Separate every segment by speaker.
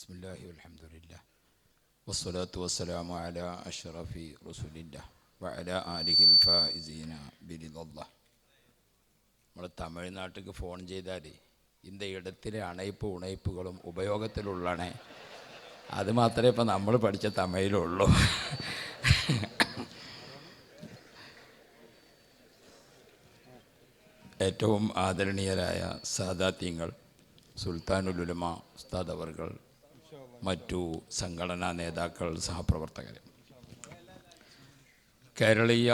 Speaker 1: ബിസ്മില്ലാഹി അലഹമുല്ല വസ്സലാത്തു വസ്സലാമു അല അഷ്റഫി റസൂലില്ല വഅല ആലിഹിൽ ഫായിസീന ബിരിദല്ല നമ്മൾ തമിഴ്നാട്ടിലേക്ക് ഫോൺ ചെയ്താലേ ഇന്ന ഇടത്തിലെ അണയിപ്പ് ഉണയിപ്പുകളും ഉപയോഗത്തിലുള്ളണേ. അത് മാത്രമേ ഇപ്പം നമ്മൾ പഠിച്ച തമിഴിലുള്ളൂ. ഏറ്റവും ആദരണീയരായ സാദാത്യങ്ങൾ സുൽത്താനുലുലമ ഉസ്താദ് അവർകൾ മറ്റു സംഘടനാ നേതാക്കൾ സഹപ്രവർത്തകർ. കേരളീയ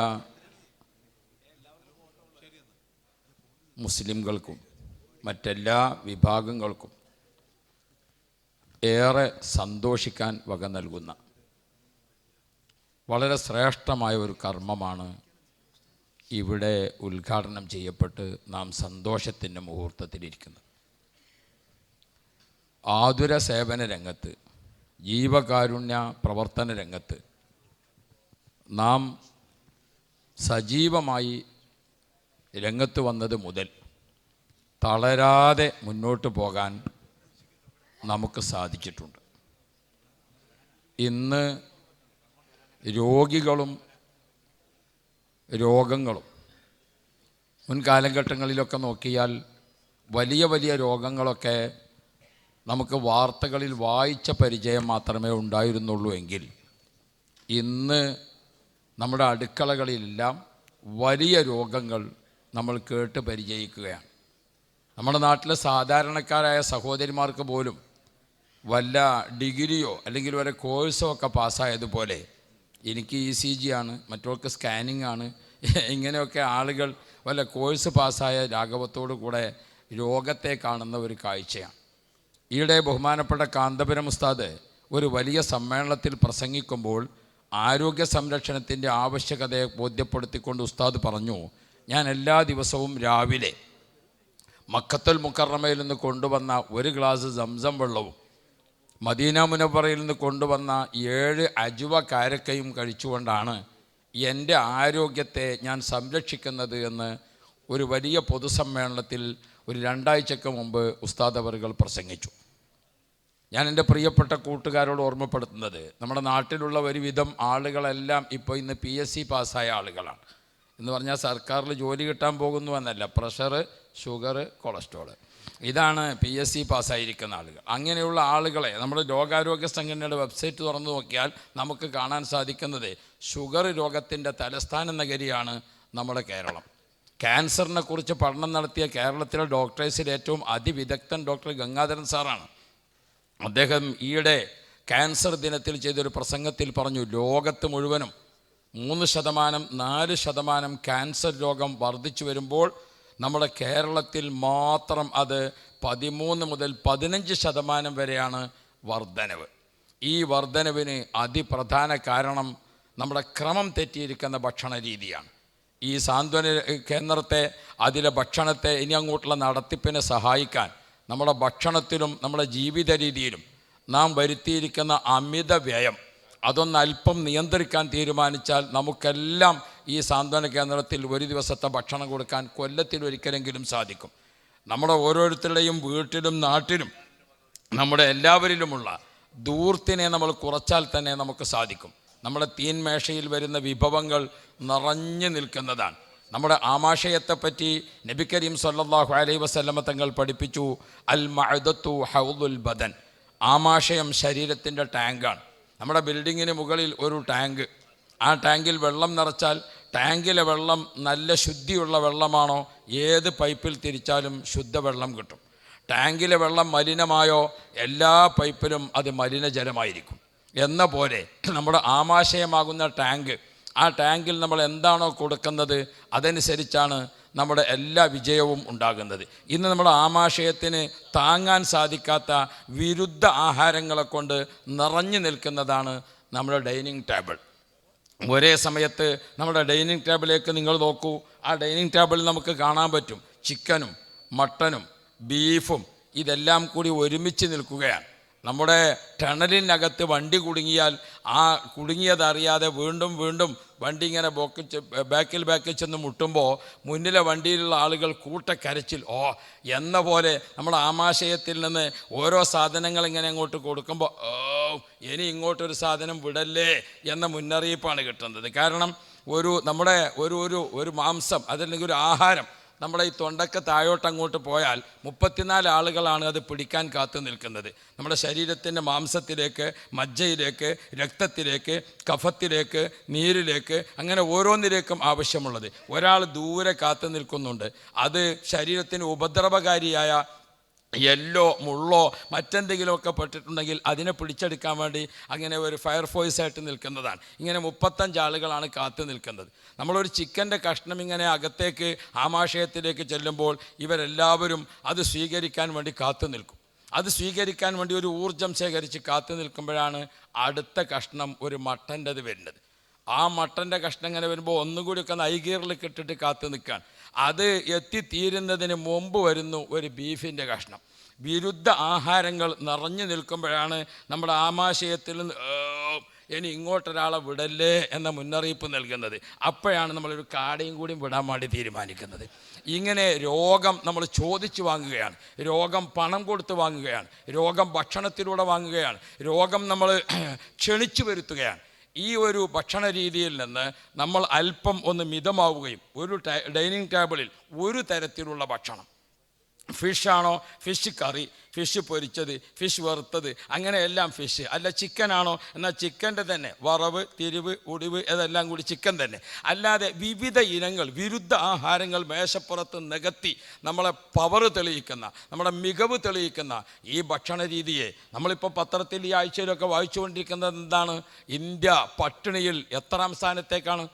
Speaker 1: മുസ്ലിംകൾക്കും മറ്റെല്ലാ വിഭാഗങ്ങൾക്കും ഏറെ സന്തോഷിക്കാൻ വക നൽകുന്ന വളരെ ശ്രേഷ്ഠമായ ഒരു കർമ്മമാണ് ഇവിടെ ഉദ്ഘാടനം ചെയ്യപ്പെട്ട് നാം സന്തോഷത്തിന്റെ മുഹൂർത്തത്തിലിരിക്കുന്നത്. ആതുര സേവന രംഗത്ത് ജീവകാരുണ്യ പ്രവർത്തന രംഗത്ത് നാം സജീവമായി രംഗത്ത് വന്നത് മുതൽ തളരാതെ മുന്നോട്ട് പോകാൻ നമുക്ക് സാധിച്ചിട്ടുണ്ട്. ഇന്ന് രോഗികളും രോഗങ്ങളും മുൻകാലഘട്ടങ്ങളിലൊക്കെ നോക്കിയാൽ വലിയ വലിയ രോഗങ്ങളൊക്കെ നമുക്ക് വാർത്തകളിൽ വായിച്ച പരിചയം മാത്രമേ ഉണ്ടായിരുന്നുള്ളൂ എങ്കിൽ ഇന്ന് നമ്മുടെ അടുക്കളകളിലെല്ലാം വലിയ രോഗങ്ങൾ നമ്മൾ കേട്ട് പരിചയിക്കുകയാണ്. നമ്മുടെ നാട്ടിലെ സാധാരണക്കാരായ സഹോദരിമാർക്ക് പോലും വല്ല ഡിഗ്രിയോ അല്ലെങ്കിൽ വല്ല കോഴ്സോ ഒക്കെ പാസ്സായതുപോലെ എനിക്ക് ഇ സി ജി ആണ് മറ്റവർക്ക് സ്കാനിങ് ആണ് ഇങ്ങനെയൊക്കെ ആളുകൾ വല്ല കോഴ്സ് പാസ്സായ രാഘവത്തോടു കൂടെ രോഗത്തെ കാണുന്ന ഒരു കാഴ്ചയാണ്. ഈയിടെ ബഹുമാനപ്പെട്ട കാന്തപുരം ഉസ്താദ് ഒരു വലിയ സമ്മേളനത്തിൽ പ്രസംഗിക്കുമ്പോൾ ആരോഗ്യ സംരക്ഷണത്തിന്റെ ആവശ്യകതയെ ബോധ്യപ്പെടുത്തിക്കൊണ്ട് ഉസ്താദ് പറഞ്ഞു ഞാൻ എല്ലാ ദിവസവും രാവിലെ മക്കത്തുൽ മുക്കറമയിൽ നിന്ന് കൊണ്ടുവന്ന ഒരു ഗ്ലാസ് സംസം വെള്ളവും മദീന മുനപ്പറയിൽ നിന്ന് കൊണ്ടുവന്ന ഏഴ് അജുവ കാരക്കയും കഴിച്ചുകൊണ്ടാണ് എന്റെ ആരോഗ്യത്തെ ഞാൻ സംരക്ഷിക്കുന്നത് എന്ന് ഒരു വലിയ പൊതുസമ്മേളനത്തിൽ ഒരു രണ്ടാഴ്ചക്ക് മുമ്പ് ഉസ്താദ് അവറുകൾ പ്രസംഗിച്ചു. ഞാൻ എന്റെ പ്രിയപ്പെട്ട കൂട്ടുകാരോട് ഓർമ്മപ്പെടുത്തുന്നത് നമ്മുടെ നാട്ടിലുള്ള ഒരുവിധം ആളുകളെല്ലാം ഇപ്പോൾ ഇന്ന് പി എസ് സി പാസ്സായ ആളുകളാണ്. എന്ന് പറഞ്ഞാൽ സർക്കാരിൽ ജോലി കിട്ടാൻ പോകുന്നു എന്നല്ല പ്രഷർ ഷുഗർ കൊളസ്ട്രോൾ ഇതാണ് പി എസ് സി പാസ്സായിരിക്കുന്ന ആളുകൾ. അങ്ങനെയുള്ള ആളുകളെ നമ്മുടെ ലോകാരോഗ്യ സംഘടനയുടെ വെബ്സൈറ്റ് തുറന്നു നോക്കിയാൽ നമുക്ക് കാണാൻ സാധിക്കുന്നത് ഷുഗർ രോഗത്തിന്റെ തലസ്ഥാന നഗരിയാണ് നമ്മുടെ കേരളം. ക്യാൻസറിനെ കുറിച്ച് പഠനം നടത്തിയ കേരളത്തിലെ ഡോക്ടേഴ്സിൽ ഏറ്റവും അതിവിദഗ്ധൻ ഡോക്ടർ ഗംഗാധരൻ സാറാണ്. അദ്ദേഹം ഈയിടെ ക്യാൻസർ ദിനത്തിൽ ചെയ്തൊരു പ്രസംഗത്തിൽ പറഞ്ഞു ലോകത്ത് മുഴുവനും മൂന്ന് ശതമാനം നാല് ശതമാനം ക്യാൻസർ രോഗം വർദ്ധിച്ചു വരുമ്പോൾ നമ്മുടെ കേരളത്തിൽ മാത്രം അത് പതിമൂന്ന് മുതൽ പതിനഞ്ച് ശതമാനം വരെയാണ് വർധനവ് ഈ വർധനവിന് അതിപ്രധാന കാരണം നമ്മുടെ ക്രമം തെറ്റിയിരിക്കുന്ന ഭക്ഷണ രീതിയാണ് ഈ സാന്ത്വന കേന്ദ്രത്തെ അതിലെ ഭക്ഷണത്തെ ഇനി അങ്ങോട്ടുള്ള നടത്തിപ്പിനെ സഹായിക്കാൻ നമ്മുടെ ഭക്ഷണത്തിലും നമ്മുടെ ജീവിത രീതിയിലും നാം വരുത്തിയിരിക്കുന്ന അമിത വ്യയം അതൊന്ന് അല്പം നിയന്ത്രിക്കാൻ തീരുമാനിച്ചാൽ നമുക്കെല്ലാം ഈ സാന്ത്വന കേന്ദ്രത്തിൽ ഒരു ദിവസത്തെ ഭക്ഷണം കൊടുക്കാൻ കൊല്ലത്തിൽ ഒരിക്കലെങ്കിലും സാധിക്കും. നമ്മുടെ ഓരോരുത്തരുടെയും വീട്ടിലും നാട്ടിലും നമ്മുടെ എല്ലാവരിലുമുള്ള ദൂർത്തിനെ നമ്മൾ കുറച്ചാൽ തന്നെ നമുക്ക് സാധിക്കും. നമ്മുടെ തീൻമേശയിൽ വരുന്ന വിഭവങ്ങൾ നിറഞ്ഞു നിൽക്കുന്നതാണ്. നമ്മുടെ ആമാശയത്തെപ്പറ്റി നബി കരീം സല്ലാഹു അലൈ വസല്ലമ തങ്ങൾ പഠിപ്പിച്ചു അൽ മഅദത്തു ഹൗദുൽ ബദൻ. ആമാശയം ശരീരത്തിന്റെ ടാങ്കാണ്. നമ്മുടെ ബിൽഡിങ്ങിന് മുകളിൽ ഒരു ടാങ്ക്. ആ ടാങ്കിൽ വെള്ളം നിറച്ചാൽ ടാങ്കിലെ വെള്ളം നല്ല ശുദ്ധിയുള്ള വെള്ളമാണോ ഏത് പൈപ്പിൽ തിരിച്ചാലും ശുദ്ധവെള്ളം കിട്ടും. ടാങ്കിലെ വെള്ളം മലിനമായോ എല്ലാ പൈപ്പിലും അത് മലിനജലമായിരിക്കും. എന്ന പോലെ നമ്മുടെ ആമാശയമാകുന്ന ടാങ്ക്. ആ ടാങ്കിൽ നമ്മൾ എന്താണോ കൊടുക്കുന്നത് അതനുസരിച്ചാണ് നമ്മുടെ എല്ലാ വിജയവും ഉണ്ടാകുന്നത്. ഇന്ന് നമ്മുടെ ആമാശയത്തിന് താങ്ങാൻ സാധിക്കാത്ത വിരുദ്ധ ആഹാരങ്ങളെ കൊണ്ട് നിറഞ്ഞു നിൽക്കുന്നതാണ് നമ്മുടെ ഡൈനിങ് ടേബിൾ. ഒരേ സമയത്ത് നമ്മുടെ ഡൈനിങ് ടേബിളിലേക്ക് നിങ്ങൾ നോക്കൂ. ആ ഡൈനിങ് ടേബിളിൽ നമുക്ക് കാണാൻ പറ്റും ചിക്കനും മട്ടനും ബീഫും ഇതെല്ലാം കൂടി ഒരുമിച്ച് നിൽക്കുകയാണ്. നമ്മുടെ ടണലിനകത്ത് വണ്ടി കുടുങ്ങിയാൽ ആ കുടുങ്ങിയതറിയാതെ വീണ്ടും വീണ്ടും വണ്ടി ഇങ്ങനെ ബോക്കിച്ച് ബാക്കിൽ ബാക്കിൽ ചെന്ന് മുട്ടുമ്പോൾ മുന്നിലെ വണ്ടിയിലുള്ള ആളുകൾ കൂട്ടക്കരച്ചിൽ ഓ എന്ന പോലെ നമ്മുടെ ആമാശയത്തിൽ നിന്ന് ഓരോ സാധനങ്ങൾ ഇങ്ങനെ അങ്ങോട്ട് കൊടുക്കുമ്പോൾ ഓ ഇനി ഇങ്ങോട്ടൊരു സാധനം വിടല്ലേ? എന്ന മുന്നറിയിപ്പാണ് കിട്ടുന്നത്. കാരണം ഒരു നമ്മുടെ ഒരു ഒരു ഒരു മാംസം അതല്ലെങ്കിൽ ഒരു ആഹാരം നമ്മുടെ ഈ തൊണ്ടക്ക് താഴോട്ട് അങ്ങോട്ട് പോയാൽ മുപ്പത്തിനാല് ആളുകളാണ് അത് പിടിക്കാൻ കാത്തു നിൽക്കുന്നത്. നമ്മുടെ ശരീരത്തിന്റെ മാംസത്തിലേക്ക് മജ്ജയിലേക്ക് രക്തത്തിലേക്ക് കഫത്തിലേക്ക് നീരിലേക്ക് അങ്ങനെ ഓരോന്നിലേക്കും ആവശ്യമുള്ളത്. ഒരാൾ ദൂരെ കാത്തു നിൽക്കുന്നുണ്ട്. അത് ശരീരത്തിന് ഉപദ്രവകാരിയായ എല്ലോ മുള്ളോ മറ്റെന്തെങ്കിലുമൊക്കെ പെട്ടിട്ടുണ്ടെങ്കിൽ അതിനെ പിടിച്ചെടുക്കാൻ വേണ്ടി അങ്ങനെ ഒരു ഫയർഫോഴ്സ് ആയിട്ട് നിൽക്കുന്നതാണ്. ഇങ്ങനെ മുപ്പത്തഞ്ച് ആളുകളാണ് കാത്തു നിൽക്കുന്നത്. നമ്മളൊരു ചിക്കന്റെ കഷ്ണം ഇങ്ങനെ അകത്തേക്ക് ആമാശയത്തിലേക്ക് ചെല്ലുമ്പോൾ ഇവരെല്ലാവരും അത് സ്വീകരിക്കാൻ വേണ്ടി കാത്തു നിൽക്കും. അത് സ്വീകരിക്കാൻ വേണ്ടി ഒരു ഊർജം ശേഖരിച്ച് കാത്തു നിൽക്കുമ്പോഴാണ് അടുത്ത കഷ്ണം ഒരു മട്ടന്റെത് വരുന്നത്. ആ മട്ടന്റെ കഷ്ണം ഇങ്ങനെ വരുമ്പോൾ ഒന്നുകൂടി ഒക്കെ നൈകീറിൽ ഇട്ടിട്ട് കാത്തു നിൽക്കാൻ. അത് എത്തിത്തീരുന്നതിന് മുമ്പ് വരുന്നു ഒരു ബീഫിന്റെ കഷ്ണം. വിരുദ്ധ ആഹാരങ്ങൾ നിറഞ്ഞു നിൽക്കുമ്പോഴാണ് നമ്മുടെ ആമാശയത്തിൽ ഇനി ഇങ്ങോട്ടൊരാളെ വിടല്ലേ എന്ന മുന്നറിയിപ്പ് നൽകുന്നത്. അപ്പോഴാണ് നമ്മളൊരു കാടയും കൂടിയും വിടാൻ വേണ്ടി തീരുമാനിക്കുന്നത്. ഇങ്ങനെ രോഗം നമ്മൾ ചോദിച്ചു വാങ്ങുകയാണ്. രോഗം പണം കൊടുത്ത് വാങ്ങുകയാണ്. രോഗം ഭക്ഷണത്തിലൂടെ വാങ്ങുകയാണ്. രോഗം നമ്മൾ ക്ഷണിച്ചു വരുത്തുകയാണ്. ഈ ഒരു ഭക്ഷണ രീതിയിൽ നിന്ന് നമ്മൾ അല്പം ഒന്ന് മിതമാവുകയും ഒരു ഡൈനിങ് ടേബിളിൽ ഒരു തരത്തിലുള്ള ഭക്ഷണം. ഫിഷാണോ ഫിഷ് കറി. ഫിഷ് പൊരിച്ചത് ഫിഷ് വറുത്തത് അങ്ങനെയെല്ലാം ഫിഷ് അല്ല ചിക്കനാണോ എന്നാൽ ചിക്കന്റെ തന്നെ. വറവ് തിരിവ് ഒടിവ് ഇതെല്ലാം കൂടി ചിക്കൻ തന്നെ. അല്ലാതെ വിവിധ ഇനങ്ങൾ വിരുദ്ധ ആഹാരങ്ങൾ മേശപ്പുറത്ത് നികത്തി നമ്മളെ പവർ തെളിയിക്കുന്ന നമ്മുടെ മികവ് തെളിയിക്കുന്ന ഈ ഭക്ഷണ രീതിയെ നമ്മളിപ്പോൾ പത്രത്തിൽ ഈ ആഴ്ചയിലൊക്കെ വായിച്ചുകൊണ്ടിരിക്കുന്നത് എന്താണ്? ഇന്ത്യ പട്ടിണിയിൽ എത്രാം സ്ഥാനത്തേക്കാണ്?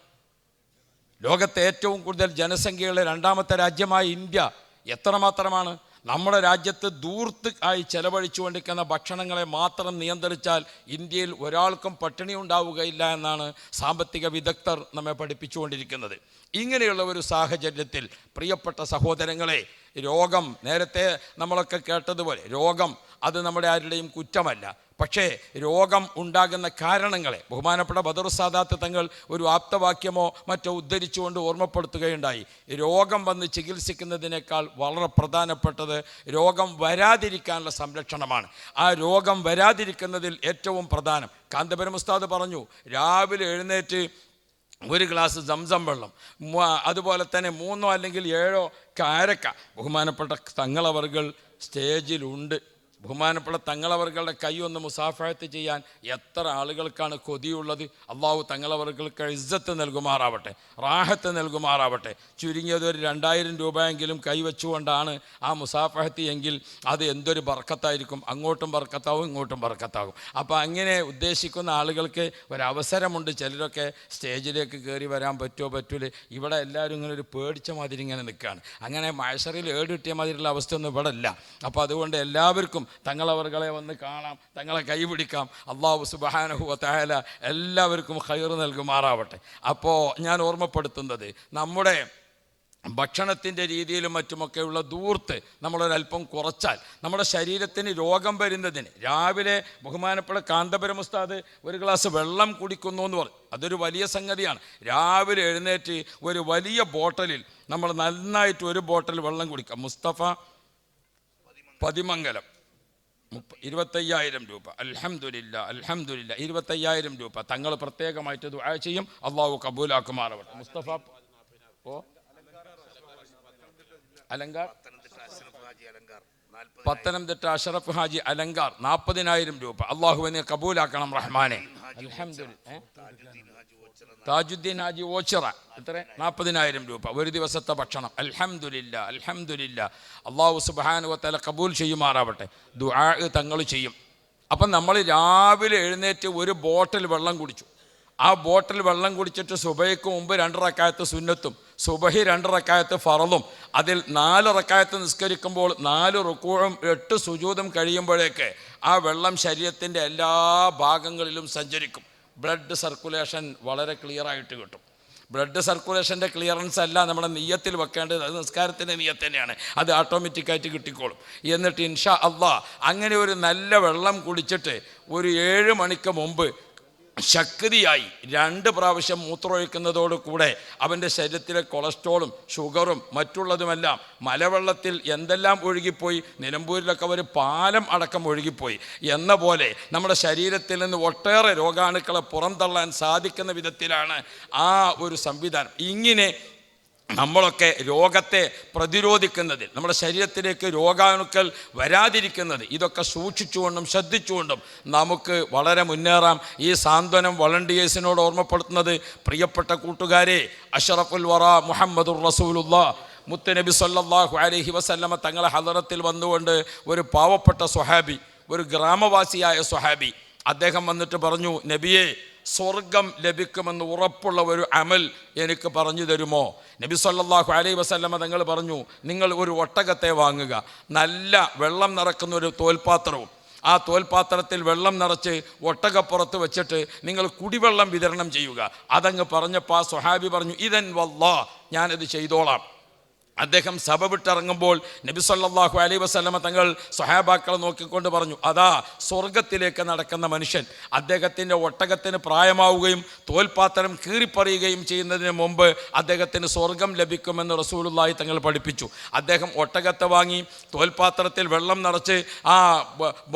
Speaker 1: ലോകത്തെ ഏറ്റവും കൂടുതൽ ജനസംഖ്യയുള്ള രണ്ടാമത്തെ രാജ്യമായ ഇന്ത്യ എത്രമാത്രമാണ്? നമ്മുടെ രാജ്യത്ത് ദൂർത്ത് ആയി ചെലവഴിച്ചുകൊണ്ടിരിക്കുന്ന ഭക്ഷണങ്ങളെ മാത്രം നിയന്ത്രിച്ചാൽ ഇന്ത്യയിൽ ഒരാൾക്കും പട്ടിണി ഉണ്ടാവുകയില്ല എന്നാണ് സാമ്പത്തിക വിദഗ്ധർ നമ്മെ പഠിപ്പിച്ചുകൊണ്ടിരിക്കുന്നത്. ഇങ്ങനെയുള്ള ഒരു സാഹചര്യത്തിൽ പ്രിയപ്പെട്ട സഹോദരങ്ങളെ രോഗം നേരത്തെ നമ്മളൊക്കെ കേട്ടതുപോലെ രോഗം അത് നമ്മുടെ ആരുടെയും കുറ്റമല്ല. പക്ഷേ രോഗം ഉണ്ടാകുന്ന കാരണങ്ങളെ ബഹുമാനപ്പെട്ട ബദർ സാദാത്ത് തങ്ങൾ ഒരു ആപ്തവാക്യമോ മറ്റോ ഉദ്ധരിച്ചുകൊണ്ട് ഓർമ്മപ്പെടുത്തുകയുണ്ടായി. രോഗം വന്ന് ചികിത്സിക്കുന്നതിനേക്കാൾ വളരെ പ്രധാനപ്പെട്ടത് രോഗം വരാതിരിക്കാനുള്ള സംരക്ഷണമാണ്. ആ രോഗം വരാതിരിക്കുന്നതിൽ ഏറ്റവും പ്രധാനം. കാന്തപുരം ഉസ്താദ് പറഞ്ഞു രാവിലെ എഴുന്നേറ്റ് ഒരു ഗ്ലാസ് സംസം വെള്ളം അതുപോലെ തന്നെ മൂന്നോ അല്ലെങ്കിൽ ഏഴോ കാരക്ക. ബഹുമാനപ്പെട്ട തങ്ങളവർകൾ സ്റ്റേജിലുണ്ട്. ബഹുമാനപ്പെട്ട തങ്ങളവറുകളുടെ കൈ ഒന്ന് മുസാഫായത്ത് ചെയ്യാൻ എത്ര ആളുകൾക്കാണ് കൊതിയുള്ളത്? അള്ളാഹു തങ്ങളവറുകൾക്ക് ഇസ്സത്ത് നൽകുമാറാവട്ടെ റാഹത്ത് നൽകുമാറാവട്ടെ. ചുരുങ്ങിയത് ഒരു രണ്ടായിരം രൂപയെങ്കിലും കൈവച്ചുകൊണ്ടാണ് ആ മുസാഫഹത്ത് എങ്കിൽ അത് എന്തൊരു ബർക്കത്തായിരിക്കും? അങ്ങോട്ടും ബർക്കത്താവും ഇങ്ങോട്ടും ബർക്കത്താവും അപ്പോൾ അങ്ങനെ ഉദ്ദേശിക്കുന്ന ആളുകൾക്ക് ഒരവസരമുണ്ട്. ചിലരൊക്കെ സ്റ്റേജിലേക്ക് കയറി വരാൻ പറ്റുമോ? പറ്റൂല. ഇവിടെ എല്ലാവരും ഇങ്ങനെ ഒരു പേടിച്ച മാതിരി ഇങ്ങനെ നിൽക്കുകയാണ്. അങ്ങനെ മഴസറിൽ ഏട് കിട്ടിയ മാതിരിയുള്ള അവസ്ഥയൊന്നും ഇവിടെ അല്ല അപ്പോൾ അതുകൊണ്ട് എല്ലാവർക്കും തങ്ങളവർകളെ വന്ന് കാണാം തങ്ങളെ കൈപിടിക്കാം. അള്ളാഹു സുബാനഹു തായാല എല്ലാവർക്കും ഹൈർ നൽകുമാറാവട്ടെ. അപ്പോൾ ഞാൻ ഓർമ്മപ്പെടുത്തുന്നത് നമ്മുടെ ഭക്ഷണത്തിന്റെ രീതിയിലും മറ്റുമൊക്കെയുള്ള ദൂർത്ത് നമ്മളൊരല്പം കുറച്ചാൽ നമ്മുടെ ശരീരത്തിന് രോഗം വരുന്നതിന് രാവിലെ ബഹുമാനപ്പെട്ട കാന്തപുരം ഉസ്താദ് ഒരു ഗ്ലാസ് വെള്ളം കുടിക്കുന്നു എന്ന് പറഞ്ഞു. അതൊരു വലിയ സംഗതിയാണ്. രാവിലെ എഴുന്നേറ്റ് ഒരു വലിയ ബോട്ടലിൽ നമ്മൾ നന്നായിട്ട് ഒരു ബോട്ടിൽ വെള്ളം കുടിക്കാം. മുസ്തഫ പതിമംഗലം. ഇരുപത്തയ്യായിരം രൂപ. അൽഹംദുലില്ല അൽഹംദുലില്ല. ഇരുപത്തയ്യായിരം രൂപ. തങ്ങൾ പ്രത്യേകമായിട്ട് ദുആ ചെയ്യും. അള്ളാഹു കബൂലാക്കുമാറവട്ടെ. മുസ്തഫ ഓ? അലങ്കാർ പത്തനംതിട്ട അഷറഫ് ഹാജി അലങ്കാർ നാൽപ്പതിനായിരം രൂപ. അള്ളാഹുവിനെ കബൂലാക്കണം റഹ്മാനെ? താജുദ്ദീൻ ഹാജി ഓച്ചിറ എത്ര? നാൽപ്പതിനായിരം രൂപ. ഒരു ദിവസത്തെ ഭക്ഷണം. അൽഹംദുലില്ല അൽഹംദുലില്ല അള്ളാഹു സുബാനുവത്തല കബൂൽ ചെയ്യുമാറാവട്ടെ. ദുആ തങ്ങൾ ചെയ്യും. അപ്പം നമ്മൾ രാവിലെ എഴുന്നേറ്റ് ഒരു ബോട്ടിൽ വെള്ളം കുടിച്ചു. ആ ബോട്ടിൽ വെള്ളം കുടിച്ചിട്ട് സുബൈക്ക് മുമ്പ് രണ്ട് റക്കായത്ത് സുന്നത്തും സുബഹി രണ്ട് റക്കായത്ത് ഫറലും. അതിൽ നാല് റക്കായത്ത് നിസ്കരിക്കുമ്പോൾ നാല് റുക്കൂഴും എട്ട് സുജൂതും കഴിയുമ്പോഴേക്ക് ആ വെള്ളം ശരീരത്തിന്റെ എല്ലാ ഭാഗങ്ങളിലും സഞ്ചരിക്കും. ബ്ലഡ് സർക്കുലേഷൻ വളരെ ക്ലിയർ ആയിട്ട് കിട്ടും. ബ്ലഡ് സർക്കുലേഷന്റെ ക്ലിയറൻസ് അല്ല നമ്മുടെ നെയ്യത്തിൽ വെക്കേണ്ടത്. അത് നിസ്കാരത്തിന്റെ നെയ്യത്ത് തന്നെയാണ്. അത് ഓട്ടോമാറ്റിക്കായിട്ട് കിട്ടിക്കോളും. എന്നിട്ട് ഇൻഷാ അള്ളാ അങ്ങനെ ഒരു നല്ല വെള്ളം കുടിച്ചിട്ട് ഒരു ഏഴ് മണിക്ക് മുമ്പ് ശക്തിയായി രണ്ട് പ്രാവശ്യം മൂത്രമൊഴിക്കുന്നതോടുകൂടെ അവന്റെ ശരീരത്തിലെ കൊളസ്ട്രോളും ഷുഗറും മറ്റുള്ളതുമെല്ലാം മലവെള്ളത്തിൽ എന്തെല്ലാം ഒഴുകിപ്പോയി നിലമ്പൂരിലൊക്കെ ഒരു പാലം അടക്കം ഒഴുകിപ്പോയി. എന്ന പോലെ നമ്മുടെ ശരീരത്തിൽ നിന്ന് ഒട്ടേറെ രോഗാണുക്കളെ പുറന്തള്ളാൻ സാധിക്കുന്ന വിധത്തിലാണ് ആ ഒരു സംവിധാനം. ഇങ്ങനെ നമ്മളൊക്കെ രോഗത്തെ പ്രതിരോധിക്കുന്നതിൽ നമ്മുടെ ശരീരത്തിലേക്ക് രോഗാണുക്കൾ വരാതിരിക്കുന്നത് ഇതൊക്കെ സൂക്ഷിച്ചുകൊണ്ടും ശ്രദ്ധിച്ചുകൊണ്ടും നമുക്ക് വളരെ മുന്നേറാം. ഈ സാന്ത്വനം വളണ്ടിയേഴ്സിനോട് ഓർമ്മപ്പെടുത്തുന്നത് പ്രിയപ്പെട്ട കൂട്ടുകാരെ അഷറഫുൽ വറ മുഹമ്മദുർ റസൂലുള്ള. മുത്തനബി സല്ലാഹു അലഹി വസല്ലമ തങ്ങളെ ഹദറത്തിൽ വന്നുകൊണ്ട് ഒരു പാവപ്പെട്ട സ്വഹാബി ഒരു ഗ്രാമവാസിയായ സ്വഹാബി അദ്ദേഹം വന്നിട്ട് പറഞ്ഞു നബിയെ സ്വർഗം ലഭിക്കുമെന്ന് ഉറപ്പുള്ള ഒരു അമൽ എനിക്ക് പറഞ്ഞു തരുമോ? നബി സല്ലാഹു അലൈ വസല്ലമ തങ്ങൾ പറഞ്ഞു നിങ്ങൾ ഒരു ഒട്ടകത്തെ വാങ്ങുക. നല്ല വെള്ളം നിറക്കുന്ന ഒരു തോൽപാത്രവും ആ തോൽപാത്രത്തിൽ വെള്ളം നിറച്ച് ഒട്ടകപ്പുറത്ത് വെച്ചിട്ട് നിങ്ങൾ കുടിവെള്ളം വിതരണം ചെയ്യുക. അതങ്ങ് പറഞ്ഞപ്പോൾ ആ സ്വഹാബി പറഞ്ഞു ഇതൻ വല്ലാ ഞാനത് ചെയ്തോളാം. അദ്ദേഹം സഭ വിട്ടിറങ്ങുമ്പോൾ നബി സല്ലല്ലാഹു അലൈഹി വസല്ലമ തങ്ങൾ സ്വഹാബാക്കളെ നോക്കിക്കൊണ്ട് പറഞ്ഞു അതാ സ്വർഗത്തിലേക്ക് നടക്കുന്ന മനുഷ്യൻ അദ്ദേഹത്തിന്റെ ഒട്ടകത്തിന് പ്രായമാവുകയും തോൽപാത്രം കീറിപ്പറിയുകയും ചെയ്യുന്നതിന് മുമ്പ് അദ്ദേഹത്തിന് സ്വർഗം ലഭിക്കുമെന്ന് റസൂലുള്ളാഹി തങ്ങൾ പഠിപ്പിച്ചു. അദ്ദേഹം ഒട്ടകത്തെ വാങ്ങി തോൽപാത്രത്തിൽ വെള്ളം നിറച്ച് ആ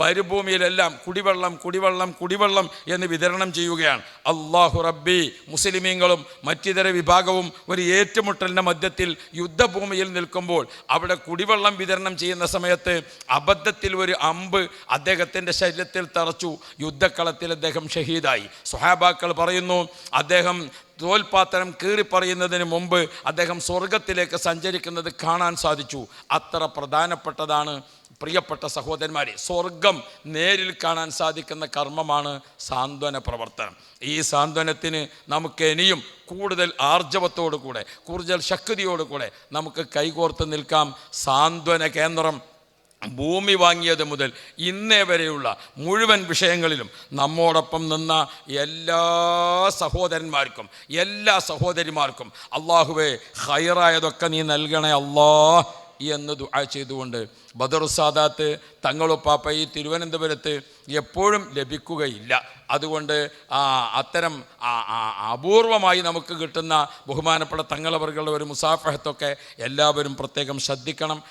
Speaker 1: മരുഭൂമിയിലെല്ലാം കുടിവെള്ളം കുടിവെള്ളം കുടിവെള്ളം എന്ന് വിതരണം ചെയ്യുകയാണ്. അള്ളാഹു റബ്ബി മുസ്ലിമീങ്ങളും മറ്റിതര വിഭാഗവും ഒരു ഏറ്റുമുട്ടലിന്റെ മധ്യത്തിൽ യുദ്ധഭൂമിയിൽ നിൽക്കുമ്പോൾ അവിടെ കുടിവെള്ളം വിതരണം ചെയ്യുന്ന സമയത്ത് അബദ്ധത്തിൽ ഒരു അമ്പ് അദ്ദേഹത്തിന്റെ ശരീരത്തിൽ തറച്ചു. യുദ്ധക്കളത്തിൽ അദ്ദേഹം ഷഹീദായി. സുഹാബാക്കൾ പറയുന്നു അദ്ദേഹം തോൽപാത്രം കീറിപ്പറയുന്നതിന് മുമ്പ് അദ്ദേഹം സ്വർഗത്തിലേക്ക് സഞ്ചരിക്കുന്നത് കാണാൻ സാധിച്ചു. അത്ര പ്രധാനപ്പെട്ടതാണ് പ്രിയപ്പെട്ട സഹോദരന്മാരെ സ്വർഗം നേരിൽ കാണാൻ സാധിക്കുന്ന കർമ്മമാണ് സാന്ത്വന പ്രവർത്തനം. ഈ സാന്ത്വനത്തിന് നമുക്ക് ഇനിയും കൂടുതൽ ആർജവത്തോടുകൂടെ കൂടുതൽ ശക്തിയോടുകൂടെ നമുക്ക് കൈകോർത്ത് നിൽക്കാം. സാന്ത്വന കേന്ദ്രം ഭൂമി വാങ്ങിയത് മുതൽ ഇന്നേ വരെയുള്ള മുഴുവൻ വിഷയങ്ങളിലും നമ്മോടൊപ്പം നിന്ന എല്ലാ സഹോദരന്മാർക്കും എല്ലാ സഹോദരിമാർക്കും അള്ളാഹുവേ ഹൈറായതൊക്കെ നീ നൽകണേ അല്ലാ എന്ന് ദുആ ചെയ്തുകൊണ്ട് ബദർ സാദാത്ത് തങ്ങളൊപ്പാപ്പ ഈ തിരുവനന്തപുരത്ത് എപ്പോഴും ലഭിക്കുകയില്ല. അതുകൊണ്ട് ആ അത്തരം അപൂർവമായി നമുക്ക് കിട്ടുന്ന ബഹുമാനപ്പെട്ട തങ്ങളവറുകളുടെ ഒരു മുസാഫഹത്തൊക്കെ എല്ലാവരും പ്രത്യേകം ശ്രദ്ധിക്കണം.